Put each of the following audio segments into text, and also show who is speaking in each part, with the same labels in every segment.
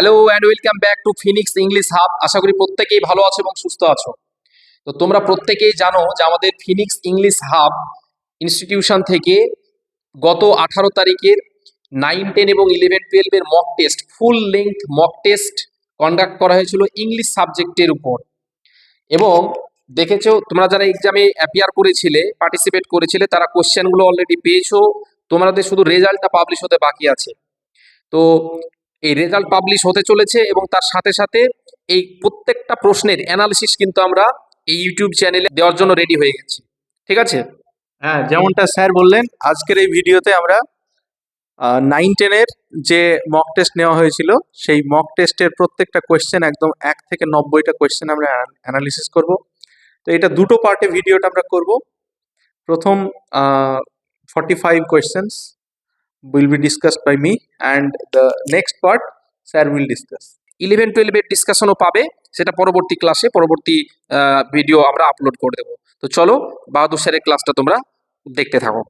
Speaker 1: Hello and welcome back to Phoenix English hub আশা করি প্রত্যেকেই ভালো আছো এবং সুস্থ আছো। তো তোমরা প্রত্যেকেই জানো যে আমাদের ফিনিক্স ইংলিশ হাব ইনস্টিটিউশন থেকে গত আঠারো তারিখের নাইন টেন এবং ইলেভেন টুয়েলভের mock test full length mock test conduct করা হয়েছিল ইংলিশ সাবজেক্টের উপর। এবং দেখেছ, তোমরা যারা এক্সামে অ্যাপিয়ার করেছিলে পার্টিসিপেট করেছিলে, তারা কোশ্চেনগুলো অলরেডি পেয়েছ। তোমাদের শুধু রেজাল্টটা পাবলিশ হতে বাকি আছে। তো এই রেজাল্ট পাবলিশ হতে চলেছে এবং তার সাথে সাথে এই প্রত্যেকটা প্রশ্নের অ্যানালিসিস কিন্তু আমরা এই ইউটিউব চ্যানেলে দেওয়ার জন্য রেডি হয়ে গেছি। ঠিক আছে?
Speaker 2: হ্যাঁ যেমনটা স্যার বললেন, আজকের এই ভিডিওতে আমরা নাইন টেনের যে মক টেস্ট নেওয়া হয়েছিল, সেই মক টেস্টের প্রত্যেকটা কোয়েশ্চেন একদম এক থেকে নব্বইটা কোয়েশ্চেন আমরা অ্যানালিসিস করব। তো এটা দুটো পার্টে ভিডিওটা আমরা করব। প্রথম forty five questions will be discussed by me and the next part sir will discuss
Speaker 1: eleven টুয়েলভের ডিসকাশনও পাবে, সেটা পরবর্তী ক্লাসে পরবর্তী ভিডিও আমরা আপলোড করে দেবো। তো চলো, বাহাদুর স্যারের ক্লাসটা তোমরা দেখতে থাকো।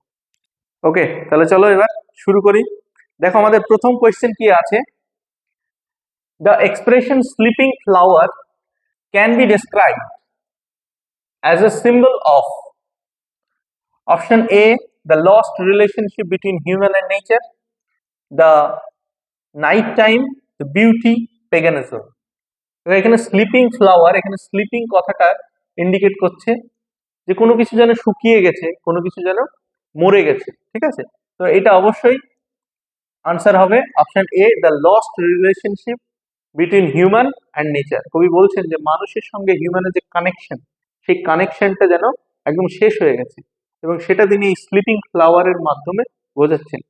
Speaker 2: ওকে তাহলে চলো এবার শুরু করি। দেখো আমাদের প্রথম কোয়েশ্চেন কি আছে? The expression sleeping flower can be describe as a symbol of option A the lost relationship between human and nature the night time the beauty paganism এখানে স্লিপিং ফ্লাওয়ার এখানে স্লিপিং কথাটা ইন্ডিকেট করছে যে কোনো কিছু যেন শুকিয়ে গেছে, কোনো কিছু যেন মরে গেছে, ঠিক আছে? তো এটা অবশ্যই আনসার হবে option A the lost relationship between human and nature কবি বলছেন যে মানুষের সঙ্গে হিউম্যানের যে কানেকশন সেই কানেকশনটা যেন একদম শেষ হয়ে গেছে। এবং সেটা তিনি স্লিপিং ফ্লাওয়ারের মাধ্যমে বোঝাচ্ছেন।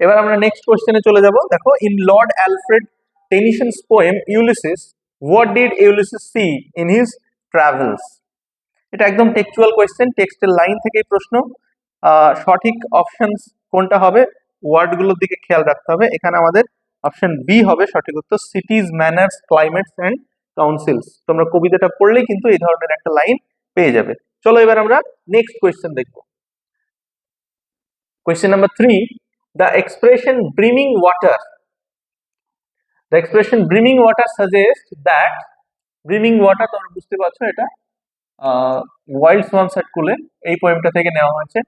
Speaker 2: এবার আমরা নেক্সট কোয়েশ্চেনে চলে যাব। দেখো in Lord Alfred Tennyson's poem Ulysses what did Ulysses see in his travels এটা একদম টেক্সচুয়াল কোয়েশ্চেন টেক্সটের লাইন থেকেই প্রশ্ন। সঠিক অপশনস কোনটা হবে? ওয়ার্ডগুলোর দিকে খেয়াল রাখতে হবে। এখানে আমাদের অপশন বি হবে, সঠিক উত্তর cities manners climates and councils তোমরা কবিতাটা পড়লেই কিন্তু এই ধরনের একটা লাইন পেয়ে যাবে। চলো এবার আমরা নেক্সট কোয়েশ্চেন দেখব। Question number three the expression brimming water the expression brimming water suggest that brimming water তোমরা বুঝতে পারছ এটা ওয়াইল্ড সোয়ান সার্কুলে এই পোয়েমটা থেকে নেওয়া হয়েছে।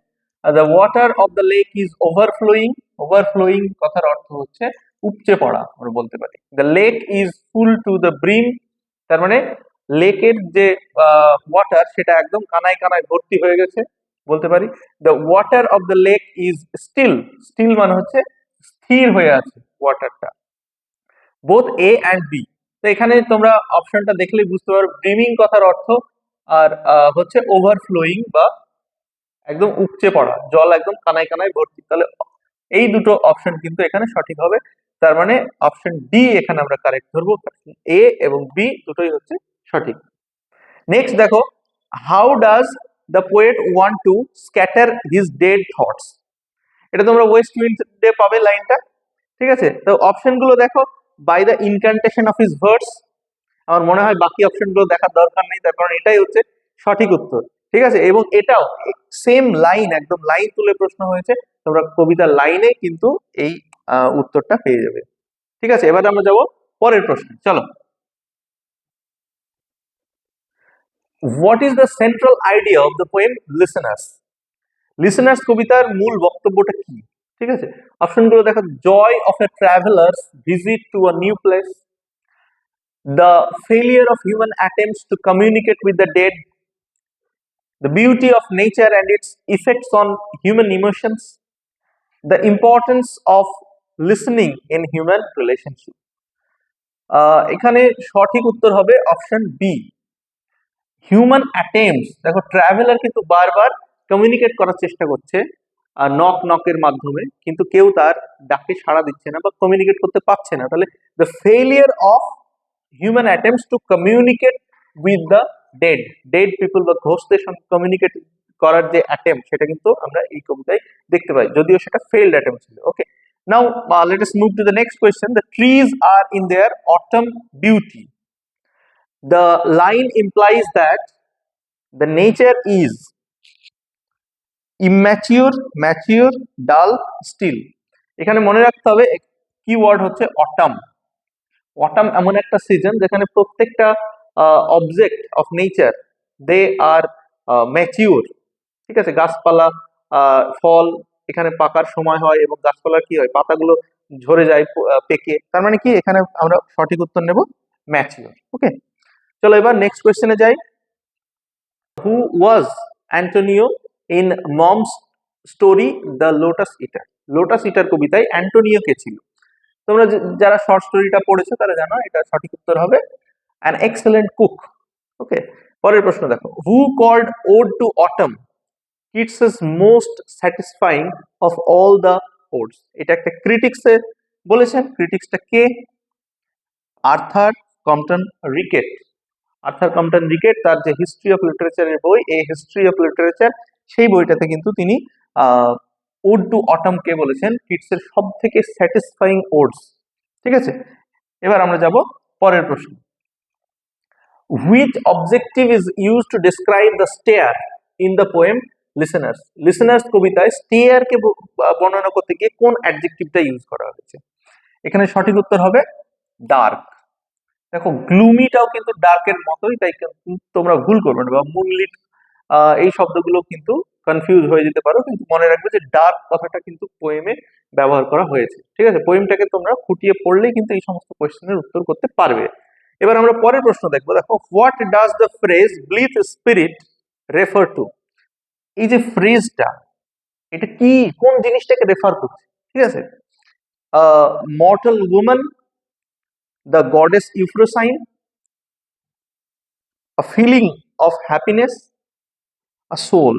Speaker 2: The water of the lake is overflowing overflowing কথার অর্থ হচ্ছে উপচে পড়া, আমরা বলতে পারি। The lake is full to the brim তার মানে লেকের যে ওয়াটার সেটা একদম কানায় কানায় ভর্তি হয়ে গেছে, বলতে পারি। The water of the lake is still still মানে হচ্ছে স্থির হয়ে আছে ওয়াটারটা বোথ এ অ্যান্ড বি তো এখানে তোমরা অপশনটা দেখলেই বুঝতে পারো। ব্রিমিং কথার অর্থ আর হচ্ছে ওভারফ্লোয়িং বা একদম উপচে পড়া। জল একদম কানায় কানায় ভর্তি। তাহলে এই দুটো অপশন কিন্তু এখানে সঠিক হবে। তার মানে অপশন ডি এখানে আমরা কারেক্ট ধরবো। এ এবং বি দুটোই হচ্ছে সঠিক। নেক্সট দেখো how does the poet want to scatter his dead thoughts এটা তোমরা ওয়েস্ট উইন্ডে পাবে লাইনটা, ঠিক আছে? তো অপশনগুলো দেখো by the incantation of his verse আমার মনে হয় বাকি অপশনগুলো দেখার দরকার নেই, তার কারণ এটাই হচ্ছে সঠিক উত্তর, ঠিক আছে? এবং এটাও সেম লাইন একদম লাইন তুলে প্রশ্ন হয়েছে, তোমরা কবিতার লাইনে কিন্তু এই উত্তরটা পেয়ে যাবে, ঠিক আছে? এবার আমরা যাব পরের প্রশ্নে, চলো। What is the central idea of the poem listeners listeners কবিতার মূল বক্তব্যটা কি ঠিক আছে অপশনগুলো দেখো joy of a traveller's visit to a new place the failure of human attempts to communicate with the dead, the beauty of nature and its effects on human emotions, the importance of listening in human relationship. Ah, এখানে সঠিক উত্তর হবে option B human attempts দেখো traveller কিন্তু বারবার communicate করার চেষ্টা করছে নক নকের মাধ্যমে, কিন্তু কেউ তার ডাকে সাড়া দিচ্ছে না বা কমিউনিকেট করতে পারছে না। তাহলে the failure of human attempts to communicate with the dead dead people বা ঘোষদের সঙ্গে কমিউনিকেট করার যে অ্যাটেম্প সেটা কিন্তু আমরা এই কবিতায় দেখতে পাই, যদিও সেটা ফেইল্ড অ্যাটেম্প ছিল। Okay now let move to the next question the trees are in their autumn beauty the line implies that the nature is immature mature dull still এখানে মনে রাখতে হবে কি ওয়ার্ড হচ্ছে অটাম অটাম এমন একটা season যেখানে প্রত্যেকটা object of nature they are mature ঠিক আছে? গাছপালা ফল এখানে পাকার সময় হয় এবং গাছপালার কি হয়? পাতাগুলো ঝরে যায় পেকে। তার মানে কি? এখানে আমরা সঠিক উত্তর নেব ম্যাচিওর ওকে চলো এবার নেক্সট কোয়েশ্চেনে যাই। Who was Antonio in Maugham's story the lotus eater lotus eater কবিতায় অ্যান্টোনিও কে ছিল? তোমরা যারা শর্ট স্টোরিটা পড়েছো, তারা জানো এটা সঠিক উত্তর হবে। অ্যান এক্সেলেন্ট কুক ওকে পরের প্রশ্ন দেখো। Who called ode to autumn it's is most satisfying of all the odes এটা একটা ক্রিটিক্সে বলেছেন। ক্রিটিক্সটা কে? Arthur Compton Rickett Arthur Compton Rickett তার যে হিস্ট্রি অফ লিটারেচারের বই, এই হিস্ট্রি অফ লিটারেচার সেই বইটাতে কিন্তু তিনি ওড টু অটম কে বলেছেন কিটসের সব থেকে স্যাটিসফাইং ওডস ঠিক আছে? এবার আমরা যাব পরের প্রশ্ন। Which objective is use to describe the stair in the poem listeners listeners কবিতায় স্টেয়ারকে বর্ণনা করতে গিয়ে কোন অ্যাডজেক্টিভটা ইউজ করা হয়েছে? এখানে সঠিক উত্তর হবে ডার্ক দেখো গ্লুমিটাও কিন্তু ডার্কের মতোই, তাই তোমরা ভুল করবে না, বা মুনলিট এই শব্দগুলো কিন্তু কনফিউজ হয়ে যেতে পারো, কিন্তু মনে রাখবে যে ডার্ক কথাটা কিন্তু পোয়েমে ব্যবহার করা হয়েছে, ঠিক আছে? পোয়েমটাকে তোমরা খুঁটিয়ে পড়লেই কিন্তু এই সমস্ত কোয়েশ্চেনের উত্তর করতে পারবে। এবার আমরা পরের প্রশ্ন দেখব, দেখো what does the phrase blithe spirit refer to এই যে ফ্রেজটা এটা কি, কোন জিনিসটাকে রেফার করছে, ঠিক আছে? Mortal women the goddess Euphrosyne, a feeling of happiness, a soul.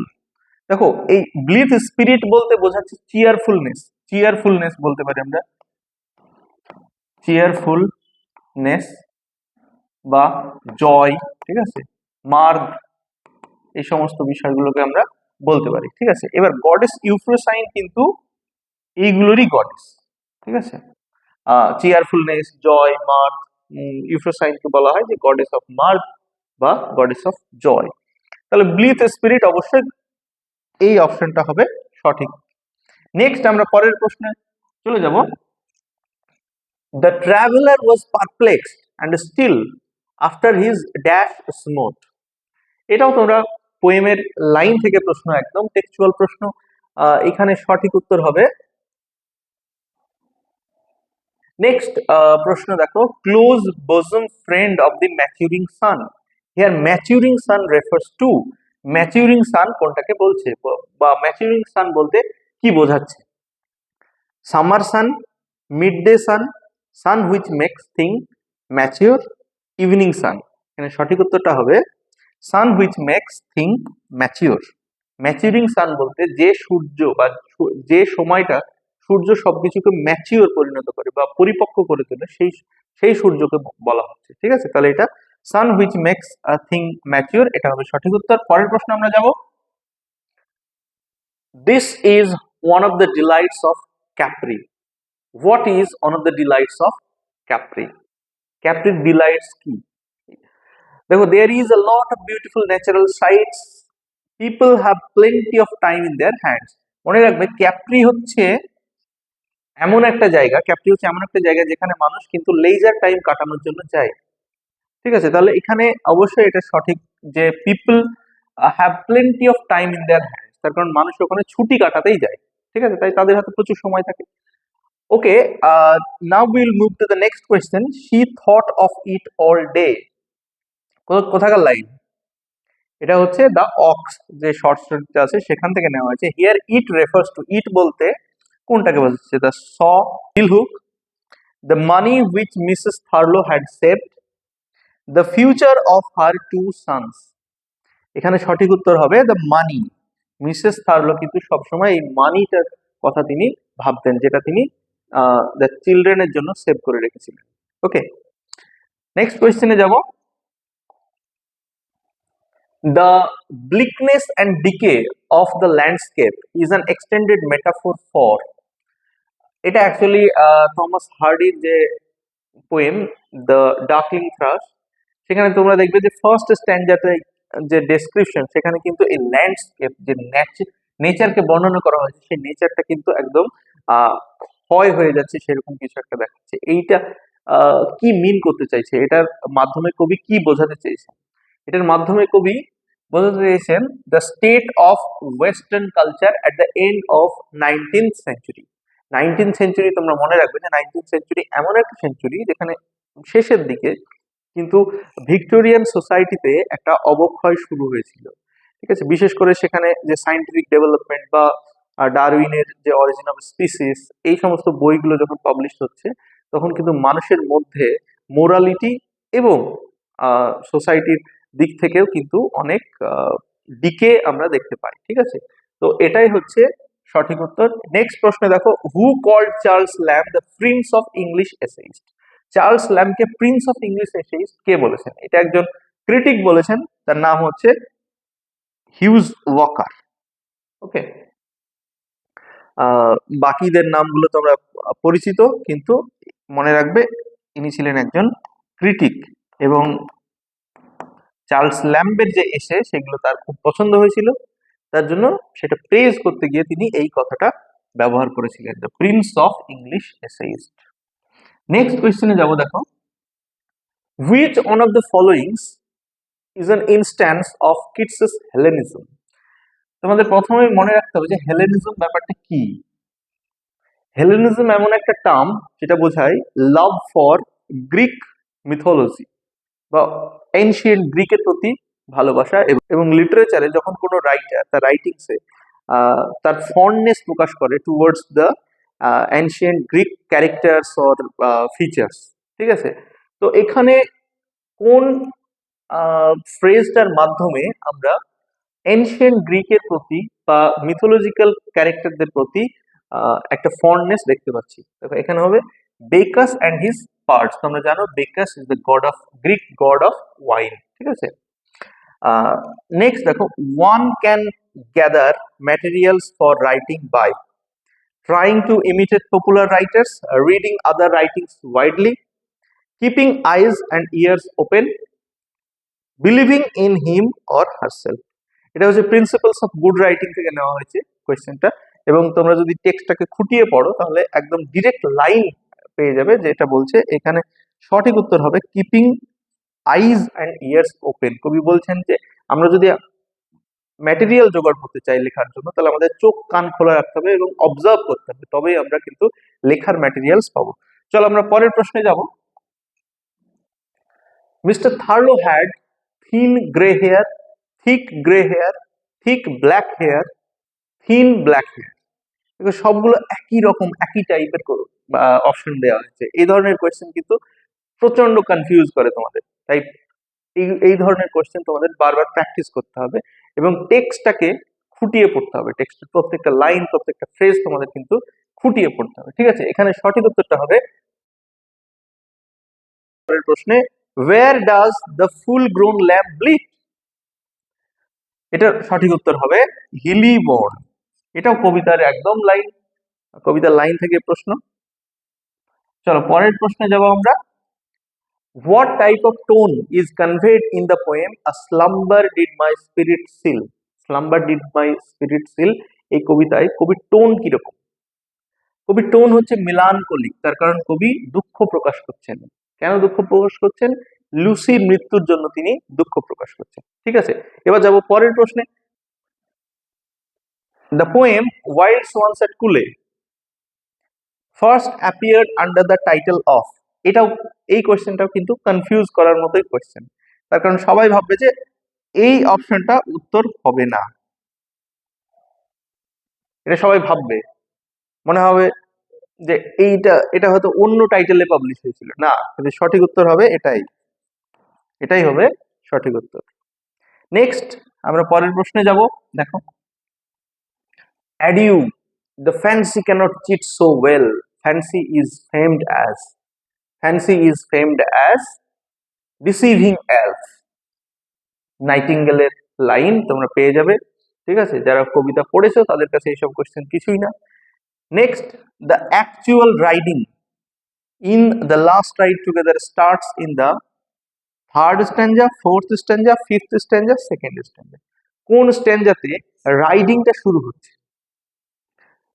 Speaker 2: দেখো এই ব্লিথ স্পিরিট বলতে বোঝাচ্ছে চিয়ারফুলনেস চিয়ারফুলনেস বলতে পারি আমরা। চিয়ারফুলনেস বা জয় ঠিক আছে? মার্গ এই সমস্ত বিষয়গুলোকে আমরা বলতে পারি ঠিক আছে? এবার গডেস ইউফ্রোসাইন কিন্তু এইগুলোরই গডেস ঠিক আছে? চিয়ারফুলনেস জয় মার্গ ইউফ্রোসাইনকে বলা হয় যে গডেস অফ মার্গ বা গডেস অফ জয় তাহলে ব্লিথ স্পিরিট অবশ্যই এই অপশনটা হবে সঠিক। নেক্সট আমরা পরের প্রশ্নে চলে যাব। The traveller was perplexed and still after his dash smote এটাও তোমরা পোয়েমের লাইন থেকে প্রশ্ন, একদম টেক্সচুয়াল প্রশ্ন এখানে সঠিক উত্তর হবে নেক্সট প্রশ্ন দেখো close bosom friend of the maturing sun here maturing sun refers to maturing sun কোনটাকে বলছে? বা ম্যাচিউরিং সান বলতে কি বোঝাচ্ছে? Summer sun midday sun sun which makes thing mature evening sun এখানে সঠিক উত্তরটা হবে sun which makes thing mature maturing sun বলতে যে সূর্য বা যে সময়টা সূর্য সবকিছুকে ম্যাচিওর পরিণত করে বা পরিপক্ক করে তোলে, সেই সেই সূর্যকে বলা হচ্ছে, ঠিক আছে? তাহলে এটা sun which makes a thing mature এটা হবে সঠিক উত্তর। পরের প্রশ্ন আমরা যাব। This is one of the delights of Capri what is one of the delights of Capri ক্যাপ্রির delights কি? দেখো there is a lot of beautiful natural sights people have plenty of time in their hands মনে রাখবে Capri হচ্ছে এমন একটা জায়গা Capri হচ্ছে এমন একটা জায়গা যেখানে মানুষ কিন্তু লেজার টাইম কাটানোর জন্য যায়। ঠিক আছে? তাহলে এখানে অবশ্যই এটা সঠিক যে people have plenty of time in their hands তার কারণ মানুষ ওখানে ছুটি কাটাতেই যায়। ঠিক আছে? তাই তাদের হাতে প্রচুর সময় থাকে। Okay now will move to the next question she thought of it all day কোথাকার লাইন এটা হচ্ছে দ্য অক্স যে শর্ট স্টোরিটা আছে, সেখান থেকে নেওয়া হয়েছে। Here it refers to it বলতে কোনটাকে বোঝাচ্ছে the saw, hill hook. The money which Mrs Thurlow had saved the future of her two sons এখানে সঠিক উত্তর হবে দ্য মানি মিসেস থার্লো কিন্তু সবসময় এই মানিটার কথা তিনি ভাবতেন, যেটা তিনি দ্য চিলড্রেনের জন্য সেভ করে রেখেছিলেন। ওকে নেক্সট কোয়েশ্চেনে যাব। The bleakness and decay of the landscape is an extended metaphor for এটা অ্যাকচুয়ালি থমাস হার্ডির যে পোয়েম দ্য ডার্কলিং থ্রাস সেখানে তোমরা দেখবে যে ফার্স্ট স্ট্যান্ডার্ডে যে ডেসক্রিপশন সেখানে কিন্তু এই ল্যান্ডস্কেপ যে নেচারকে বর্ণনা করা হয়েছে, সেই নেচারটা কিন্তু একদম ক্ষয় হয়ে যাচ্ছে, সেরকম কিছু একটা দেখাচ্ছে। এইটা কি মিন করতে চাইছে? এটার মাধ্যমে কবি কি বোঝাতে চেয়েছেন এটার মাধ্যমে কবি বোঝাতে চেয়েছেন the state of western culture at the end of nineteenth century nineteen century তোমরা মনে রাখবে যে নাইনটিন সেঞ্চুরি এমন একটা সেঞ্চুরি যেখানে শেষের দিকে কিন্তু ভিক্টোরিয়ান সোসাইটিতে একটা অবক্ষয় শুরু হয়েছিল। ঠিক আছে? বিশেষ করে সেখানে যে সাইন্টিফিক ডেভেলপমেন্ট বা ডারউইনের যে অরিজিন অফ স্পিসিস এই সমস্ত বইগুলো যখন পাবলিশ হচ্ছে, তখন কিন্তু মানুষের মধ্যে মোরালিটি এবং সোসাইটির দিক থেকেও কিন্তু অনেক ডিকে আমরা দেখতে পাই। ঠিক আছে? তো এটাই হচ্ছে সঠিক উত্তর। নেক্সট প্রশ্নে দেখো who called Charles Lamb the prince of English essayist Charles ল্যামকে prince of English essayist কে বলেছেন? এটা একজন ক্রিটিক বলেছেন, তার নাম হচ্ছে হিউজ ওয়াকার ওকে বাকিদের নামগুলো তোমরা পরিচিত, কিন্তু মনে রাখবে, ইনি ছিলেন একজন ক্রিটিক এবং চার্লস ল্যাম্বের যে এসে সেগুলো তার খুব পছন্দ হয়েছিল। তার জন্য সেটা প্রেজ করতে গিয়ে তিনি এই কথাটা ব্যবহার করেছিলেন the prince of English essayist next কোয়েশ্চেনে যাব দেখো। Which one of the followings is an instance of Keats's Hellenism তোমাদের প্রথমে মনে রাখতে হবে যে হেলেনিজম ব্যাপারটা কি? হেলেনিজম এমন একটা টার্ম যেটা বোঝায় লাভ ফর গ্রিক মিথোলজি বা এনশিয়েন্ট গ্রিকের প্রতি ভালোবাসা এবং- লিটারেচারে যখন কোনো রাইটার তার রাইটিংসে তার ফন্ডনেস প্রকাশ করে towards the ancient Greek characters or features ঠিক আছে? তো এখানে কোন ফ্রেজটার মাধ্যমে আমরা এনশিয়েন্ট গ্রিকের প্রতি বা মিথোলজিক্যাল ক্যারেক্টারদের প্রতি একটা ফন্ডনেস দেখতে পাচ্ছি। দেখো, এখানে হবে বেকাস অ্যান্ড হিজ পার্টস তোমরা জানো Bacchus is the god of Greek god of wine ঠিক আছে? নেক্সট দেখো one can gather materials for writing by trying to imitate popular writers reading other writings widely keeping eyes and ears open believing in him or herself এটা হচ্ছে principles of good writing থেকে নেওয়া হয়েছে কোয়েশ্চেনটা এবং তোমরা যদি টেক্সটটাকে খুঁটিয়ে পড়ো, তাহলে একদম ডিরেক্ট লাইন পেয়ে যাবে যেটা বলছে। এখানে সঠিক উত্তর হবে keeping eyes and ears open কবি বলছেন যে, আমরা যদি ম্যাটেরিয়াল জোগাড় করতে চাই লেখার জন্য, তাহলে আমাদের চোখ, কান খোলা রাখতে হবে এবং অবজার্ভ করতে হবে। তবেই আমরা কিন্তু লেখার ম্যাটেরিয়ালস পাবো। চলো আমরা পরের প্রশ্নে যাব। Mister Thurlow had thin grey hair, thick grey hair, thick black hair, thin black hair. এগুলো সবগুলো একই রকম, একই টাইপের অপশন দেওয়া হয়েছে। এই ধরনের কোয়েশ্চেন কিন্তু প্রচণ্ড কনফিউজ করে তোমাদের। তাই এই এই ধরনের কোয়েশ্চেন তোমাদের বারবার প্র্যাকটিস করতে হবে এবং টেক্সটটাকে খুঁটিয়ে পড়তে হবে। টেক্সটের প্রত্যেকটা লাইন প্রত্যেকটা ফ্রেজ তোমাদের কিন্তু খুঁটিয়ে পড়তে হবে, ঠিক আছে? এখানে সঠিক উত্তরটা হবে প্রশ্নে where does the full grown lamb bleat এটার সঠিক উত্তর হবে হিলি বোর্ন এটাও কবিতার একদম লাইন কবিতার লাইন থেকে প্রশ্ন। চলো, পরের প্রশ্নে যাব আমরা। What type of tone is conveyed in the poem a slumber did my spirit seal slumber did my spirit seal এই কবিতায় কবির টোন কীরকম কবির টোন হচ্ছে মিলানকলিক তার কারণ কবি দুঃখ প্রকাশ করছেন। কেন দুঃখ প্রকাশ করছেন? লুসির মৃত্যুর জন্য তিনি দুঃখ প্রকাশ করছেন। ঠিক আছে? এবার যাব পরের প্রশ্নে। The poem wild swans at Coole first appeared under the title of এটাও, এই কোয়েশ্চেনটাও কিন্তু কনফিউজ করার মতোই কোয়েশ্চেন তার কারণ সবাই ভাববে যে এই অপশনটা উত্তর হবে না। এটা সবাই ভাববে। মনে হবে যে এইটা, এটা হয়তো অন্য টাইটেলে পাবলিশ হয়েছিল। না, কিন্তু সঠিক উত্তর হবে এটাই। এটাই হবে সঠিক উত্তর। নেক্সট আমরা পরের প্রশ্নে যাব। দেখো। Adieu the fancy cannot cheat so well fancy is famed as fancy is famed as deceiving elf নাইটিঙ্গেলের লাইন তোমরা পেয়ে যাবে, ঠিক আছে? যারা কবিতা পড়েছো, তাদের কাছে এইসব কোয়েশ্চেন কিছুই না। Next the actual riding in the last ride together starts in the third stanza fourth stanza fifth stanza second stanza কোন স্ট্যান্ডাতে রাইডিংটা শুরু হচ্ছে?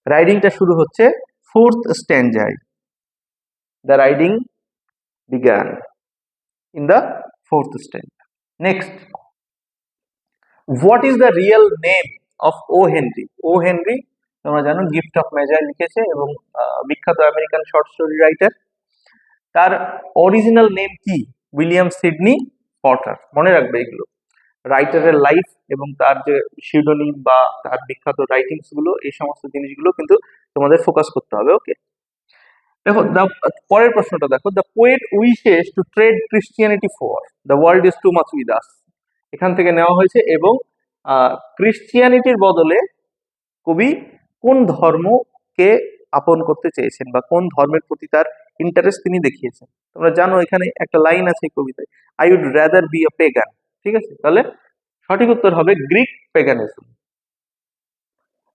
Speaker 2: রাইডিংটা শুরু হচ্ছে fourth স্ট্যান্ডায় the riding began in the fourth stanza. Next, what is the real name of O. Henry? O. Henry তোমরা জানো গিফট অফ মেজার লিখেছে এবং বিখ্যাত আমেরিকান শর্ট স্টোরি রাইটার তার অরিজিনাল নেম কি উইলিয়াম সিডনি পটার মনে রাখবে এগুলো রাইটারের লাইফ এবং তার যে শিউডোনিম বা তার বিখ্যাত রাইটিংসগুলো এই সমস্ত জিনিসগুলো কিন্তু তোমাদের ফোকাস করতে হবে ওকে দেখো, the পরের প্রশ্নটা দেখো the poet wishes to trade Christianity for the world is too much with us এখান থেকে নেওয়া হয়েছে এবং ক্রিশ্চিয়ানিটির বদলে কবি কোন ধর্মকে আপন করতে চেয়েছেন বা কোন ধর্মের প্রতি তার ইন্টারেস্ট তিনি দেখিয়েছেন? তোমরা জানো এখানে একটা লাইন আছে কবিতায় I would rather be a pagan ঠিক আছে? তাহলে সঠিক উত্তর হবে গ্রিক পেগানিজম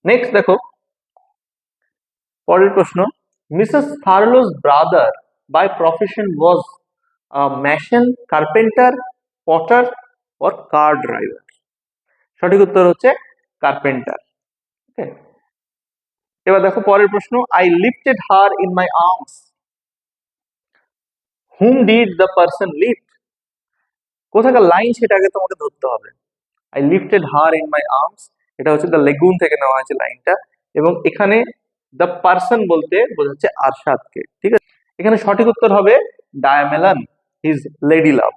Speaker 2: নেক্সট দেখো, পরের প্রশ্ন Mrs Thurlow's brother by profession was mason carpenter potter or car driver সঠিক উত্তর হচ্ছে কার্পেন্টার ওকে এবার দেখো পরের প্রশ্ন I lifted her in my arms whom did the person lift কোথাকার লাইন সেটা আগে তোমাকে ধরতে হবে। I lifted her in my arms এটা হচ্ছে দ্য লেগুন থেকে নেওয়া হয়েছে লাইনটা এবং এখানে দ্য পার্সন বলতে বোঝাচ্ছে আরশাদকে, ঠিক আছে? এখানে সঠিক উত্তর হবে Diamelen his lady love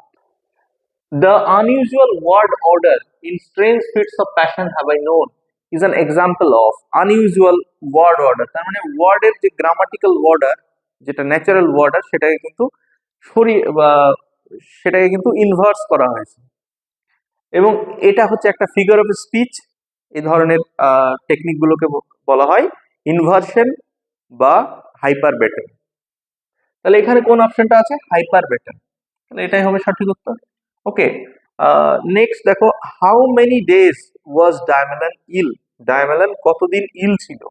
Speaker 2: the unusual word order in strange fits of passion have I known is an example of unusual word order তার মানে ওয়ার্ডের যে গ্রামাটিক্যাল ওয়ার্ডার যেটা ন্যাচারাল ওয়ার্ডার সেটাকে কিন্তু সরিয়ে, বা সেটাকে কিন্তু ইনভার্স করা হয়েছে। এবং এটা হচ্ছে একটা ফিগার অফ স্পিচ এ ধরনের টেকনিক গুলোকে বলা হয়। ইনভার্সন বা হাইপার বেটন তাহলে এখানে কোন অপশনটা আছে? হাইপার বেটন তাহলে এটাই হবে সঠিক উত্তর। ওকে নেক্সট দেখো how many days was Diamelen ill Diamelen কতদিন ইল ছিল?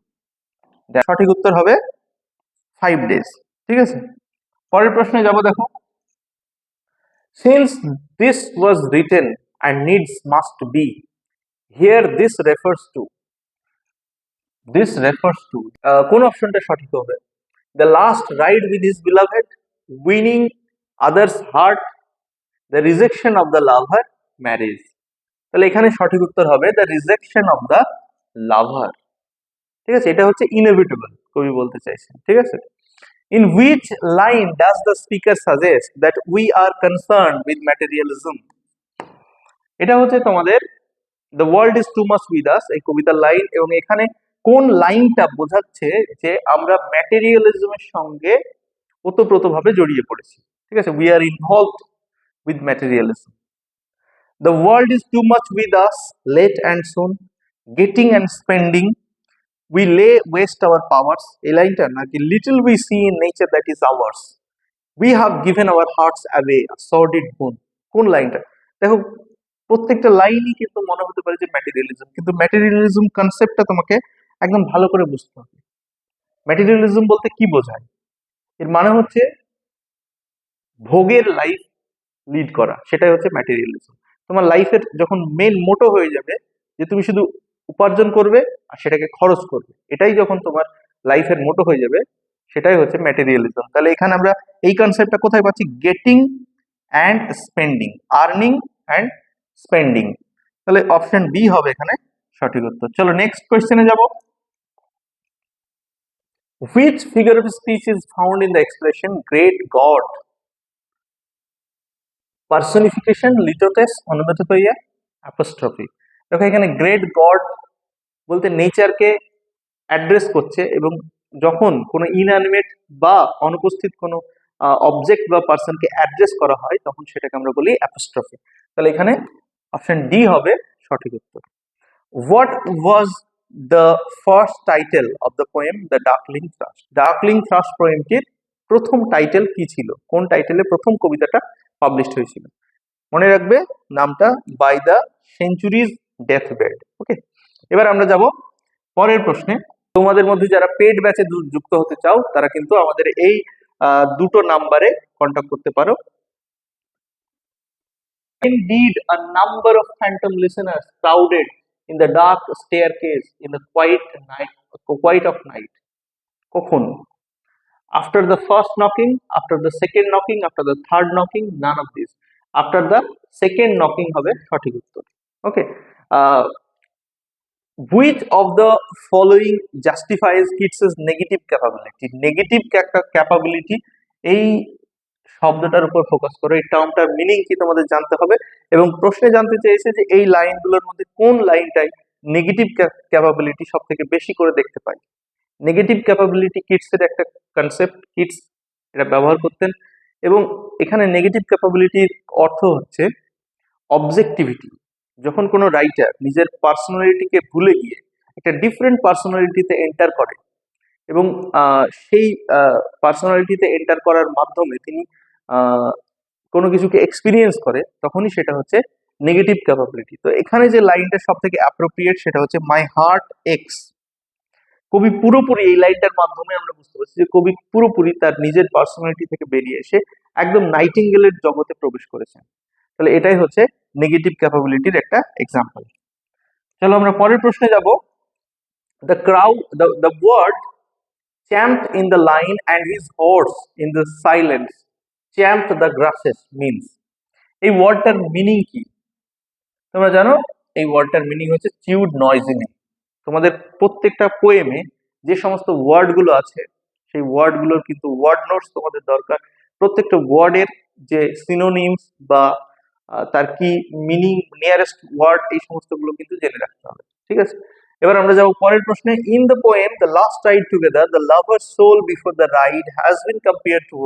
Speaker 2: সঠিক উত্তর হবে ফাইভ ডেজ ঠিক আছে? পরের প্রশ্নে যাব দেখো। Since this was written and needs must be here this refers to this refers to কোন অপশনটা সঠিক হবে? The last ride with his beloved winning others heart the rejection of the lover marriage তাহলে এখানে সঠিক উত্তর হবে the rejection of the lover ঠিক আছে? এটা হচ্ছে ইনএভিটেবল কবি বলতে চাইছেন, ঠিক আছে? In which line does the speaker suggest that we are concern with materialism এটা হচ্ছে তোমাদের the world is too much with us এই কবিতার লাইন এবং এখানে কোন লাইনটা বোঝাচ্ছে যে আমরা ম্যাটেরিয়ালিজমের সঙ্গে ওতপ্রোতভাবে জড়িয়ে পড়েছি। ঠিক আছে? We are involved with materialism the world is too much with us late and soon getting and spending we lay waste our powers এই লাইনটা নাকি little we see in nature that is ours we have given our hearts away sordid boon কোন লাইনটা? দেখো, প্রত্যেকটা লাইনই কিন্তু মনে হতে পারে যে ম্যাটেরিয়ালিজম কিন্তু ম্যাটেরিয়ালিজম কনসেপ্টটা তোমাকে একদম ভালো করে বুঝতে হবে। ম্যাটেরিয়ালিজম বলতে কি বোঝায়? এর মানে হচ্ছে ভোগের লাইফ লিড করা, সেটাই হচ্ছে ম্যাটেরিয়ালিজম তোমার লাইফের যখন মেন মোটো হয়ে যাবে যে তুমি শুধু উপার্জন করবে আর সেটাকে খরচ করবে, এটাই যখন তোমার লাইফের মোটো হয়ে যাবে, সেটাই হচ্ছে ম্যাটেরিয়ালিজম তাহলে এখানে আমরা এই কনসেপ্টটা কোথায় পাচ্ছি? Getting and spending earning and spending তাহলে অপশন বি হবে এখানে সঠিক উত্তর। চলো নেক্সট কোয়েশ্চেনে যাব। Figure of speech is found in the expression great god personification litotes অনুমোদিত ইয়া অ্যাপোস্ট্রফি দেখো, এখানে গ্রেট গড বলতে নেচারকে অ্যাড্রেস করছে এবং যখন কোনো ইনঅ্যানিমেট বা অনুপস্থিত কোনো অবজেক্ট বা পার্সনকে অ্যাড্রেস করা হয়, তখন সেটাকে আমরা বলি অ্যাপোস্ট্রফি তাহলে এখানে অপশন ডি হবে সঠিক উত্তর। What was the first title of the poem the darkling thrush darkling thrush পোয়েমটির প্রথম টাইটেল কি ছিল? কোন টাইটেলে প্রথম কবিতাটা পাবলিশড হয়েছিল? মনে রাখবে নামটা by the centuries deathbed okay এবার আমরা যাব পরের প্রশ্নে। তোমাদের মধ্যে যারা পেড ব্যাচে যুক্ত হতে চাও তারা কিন্তু আমাদের এই দুটো নাম্বারে কন্ট্যাক্ট করতে পারো। Indeed, a number of phantom listeners crowded in the dark staircase in the quiet night, quiet of night. কখন after the first knocking after the second knocking after the third knocking none of this after the second knocking হবে সঠিক উত্তর okay which of the following justifies kids' negative capability negative একটা capability এই শব্দটার উপর focus করো। এই টার্মটার meaning কি তোমাদের জানতে হবে? এবং প্রশ্নে জানতে চেয়েছে যে এই লাইনগুলোর মধ্যে কোন লাইনটাই নেগেটিভ ক্যাপাবিলিটি সব থেকে বেশি করে দেখতে পাই? নেগেটিভ ক্যাপাবিলিটি কিডসের একটা কনসেপ্ট কিটস এটা ব্যবহার করতেন। এবং এখানে নেগেটিভ ক্যাপাবিলিটির অর্থ হচ্ছে অবজেক্টিভিটি যখন কোনো রাইটার নিজের পার্সোনালিটিকে ভুলে গিয়ে একটা ডিফারেন্ট পার্সোনালিটিতে এন্টার করে এবং সেই পার্সোনালিটিতে এন্টার করার মাধ্যমে তিনি কোনো কিছুকে এক্সপিরিয়েন্স করে, তখনই সেটা হচ্ছে নেগেটিভ ক্যাপাবিলিটি তো এখানে যে লাইনটা সব থেকে অ্যাপ্রোপ্রিয়েট সেটা হচ্ছে মাই হার্ট এক্স কবি পুরোপুরি এই লাইনটার মাধ্যমে আমরা বুঝতে পারছি যে কবি পুরোপুরি তার নিজের পার্সোনালিটি থেকে বেরিয়ে এসে একদম নাইটিঙ্গেলের জগতে প্রবেশ করেছেন। তাহলে এটাই হচ্ছে নেগেটিভ ক্যাপাবিলিটির একটা এক্সাম্পল চলো আমরা পরের প্রশ্নে যাব। The crowd the word champed in the line and his horse in the silence champed the grasses means এই ওয়ার্ডটার মিনিং কি? তোমরা জানো, এই ওয়ার্ডটার মিনিং হচ্ছে চিউড নয়েজিনি তোমাদের প্রত্যেকটা পোয়েমে যে সমস্ত ওয়ার্ডগুলো আছে, সেই ওয়ার্ডগুলোর কিন্তু ওয়ার্ড নোটস তোমাদের দরকার। প্রত্যেকটা ওয়ার্ডের যে সিনোনিমস বা তার কি মিনিং নিয়ারেস্ট ওয়ার্ড এই সমস্তগুলো কিন্তু জেনে রাখতে হবে। ঠিক আছে? এবার আমরা যাব পরের প্রশ্নে। In the poem the last ride together the lover soul before the ride has been compare to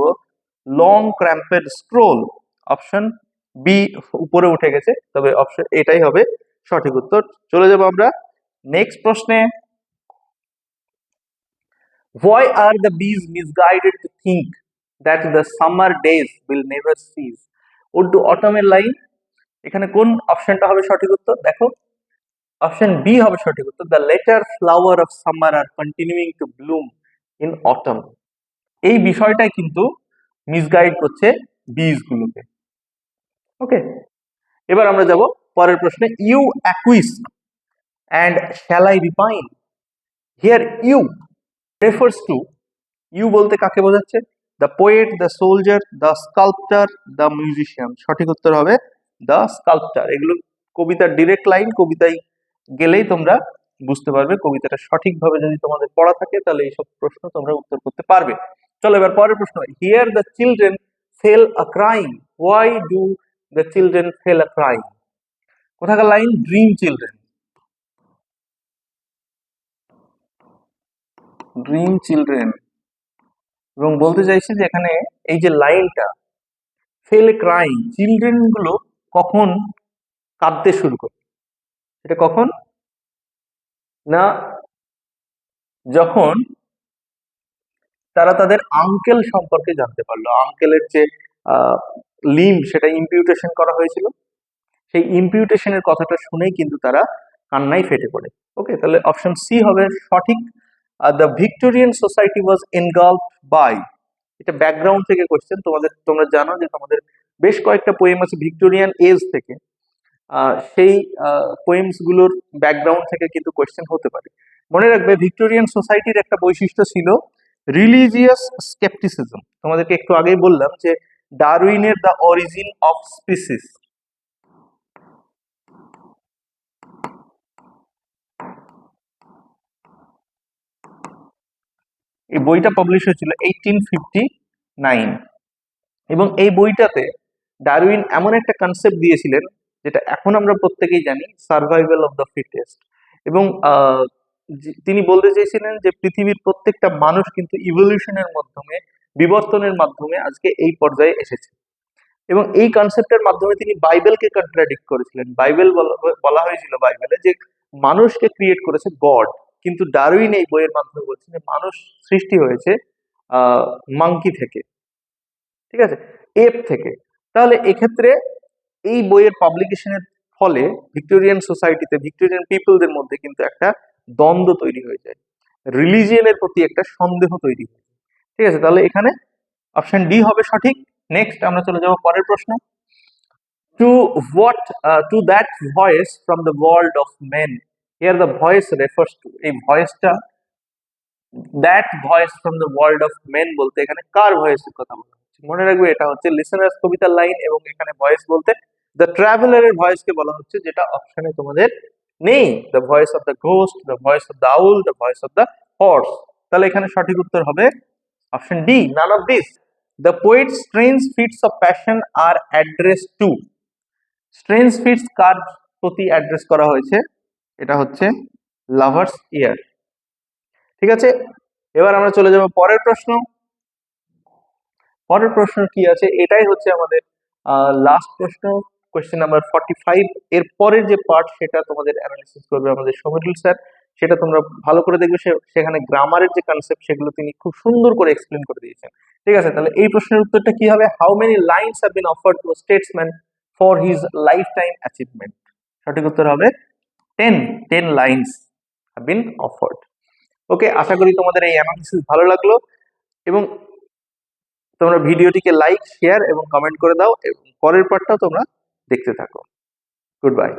Speaker 2: long cramped scroll option B উপরে উঠে গেছে, তবে অপশন এটাই হবে সঠিক উত্তর। চলে যাব আমরা নেক্সট প্রশ্নে। Why are the bees misguided to think that the summer days will never cease? Ode to অটমের line এখানে কোন অপশনটা হবে সঠিক উত্তর? দেখো অপশন বি হবে সঠিক উত্তর the later flower of summer are continuing to bloom in autumn এই বিষয়টাই কিন্তু মিসগাইড করছে বীজগুলোকে ওকে এবার আমরা যাব পরের প্রশ্নে you acquiesce and shall I repine here you refers to you বলতে কাকে বোঝাচ্ছে? The poet the soldier the sculptor the musician সঠিক উত্তর হবে দ্য স্কাল্পটার এগুলো কবিতার ডিরেক্ট লাইন কবিতায় গেলেই তোমরা বুঝতে পারবে। কবিতাটা সঠিকভাবে যদি তোমাদের পড়া থাকে, তাহলে এইসব প্রশ্ন তোমরা উত্তর করতে পারবে। চলো এবার পরের প্রশ্ন here the children fell a crime why do the children fell a crime কোথাকার line dream children dream children এবং বলতে চাইছে যে এখানে এই যে লাইনটা ফেল ক্রাইং চিলড্রেনগুলো কখন কাঁদতে শুরু করে? এটা কখন? না, যখন তারা তাদের আঙ্কেল সম্পর্কে জানতে পারল। আঙ্কেলের যে লিম সেটা ইম্পিউটেশন করা হয়েছিল। সেই ইম্পিউটেশনের কথাটা শুনেই কিন্তু তারা কান্নাই ফেটে পড়ে। ওকে তাহলে অপশন সি হবে সঠিক। The Victorian society was engulfed by এটা ব্যাকগ্রাউন্ড থেকে কোশ্চেন তোমাদের, তোমরা জানো যে তোমাদের বেশ কয়েকটা পোয়েম আছে ভিক্টোরিয়ান এজ থেকে। সেই পোয়েমসগুলোর ব্যাকগ্রাউন্ড থেকে কিন্তু কোশ্চেন হতে পারে। মনে রাখবে ভিক্টোরিয়ান সোসাইটির একটা বৈশিষ্ট্য ছিল রিলিজিয়াস স্কেপটিসিজম তোমাদেরকে একটু আগেই বললাম যে ডারউইনের দ্য অরিজিন অফ স্পিসিস এই বইটা পাবলিশ হয়েছিল এইটিন ফিফটি নাইন এবং এই বইটাতে ডারউইন এমন একটা কনসেপ্ট দিয়েছিলেন, যেটা এখন আমরা প্রত্যেকেই জানি সার্ভাইভাল অফ দ্য ফিটেস্ট এবং তিনি বলতে চেয়েছিলেন যে, পৃথিবীর প্রত্যেকটা মানুষ কিন্তু ইভলিউশনের মাধ্যমে, বিবর্তনের মাধ্যমে আজকে এই পর্যায়ে এসেছে। এবং এই কনসেপ্টের মাধ্যমে তিনি বাইবেলকে কন্ট্রাডিক্ট করেছিলেন। বাইবেল বলা- হয়েছিল বাইবেলে যে, মানুষকে ক্রিয়েট করেছে গড কিন্তু ডারউইন এই বইয়ের মাধ্যমে বলছেন যে, মানুষ সৃষ্টি হয়েছে মাঙ্কি থেকে। ঠিক আছে? এপ থেকে। তাহলে এক্ষেত্রে এই বইয়ের পাবলিকেশনের ফলে ভিক্টোরিয়ান সোসাইটিতে ভিক্টোরিয়ান পিপলদের মধ্যে কিন্তু একটা দ্বন্দ্ব তৈরি হয়ে যায়। রিলিজিয়নের প্রতি একটা সন্দেহ তৈরি হয় ঠিক আছে? তাহলে এখানে অপশন ডি হবে সঠিক। নেক্সট আমরা চলে যাব পরের প্রশ্ন। To what to that voice from the world of men here the voice refers to এই ভয়েসটা that voice from the world of men বলতে এখানে কার ভয়েসের কথা বলা হচ্ছে? মনে রাখবে এটা হচ্ছে লিসেনার্স কবিতার লাইন এবং এখানে ভয়েস বলতে দ্য ট্রাভেলারের ভয়েসকে বলা হচ্ছে, যেটা অপশনে তোমাদের নেই। The voice of the ghost the voice of the owl the voice of the horse তাহলে এখানে সঠিক উত্তর হবে option D none of this the poet strange fits of passion are address to strange fits কার প্রতি address করা হয়েছে? এটা হচ্ছে লাভার্স ইয়ার ঠিক আছে? এবার আমরা চলে যাব পরের প্রশ্ন। পরের প্রশ্ন কি আছে? এটাই হচ্ছে আমাদের লাস্ট প্রশ্ন। কোয়েশ্চেন নাম্বার ফর্টি ফাইভ এর পরের যে পার্ট সেটা তোমাদের অ্যানালিসিস করবে আমাদের সমীরুল স্যার। সেটা তোমরা ভালো করে দেখবে সেখানে গ্রামারের যে কনসেপ্ট সেগুলো তিনি খুব সুন্দর করে এক্সপ্লেন করে দিয়েছেন। ঠিক আছে, তাহলে এই প্রশ্নের উত্তরটা কি হবে? How many lines have been offered to statesman for his lifetime achievement সঠিক উত্তর হবে ten ten lines have been offered okay আশা করি তোমাদের এই অ্যানালিসিস ভালো লাগল এবং তোমরা ভিডিওটিকে লাইক শেয়ার এবং কমেন্ট করে দাও এবং পরের পার্টটাও তোমরা দেখতে থাকো। Good bye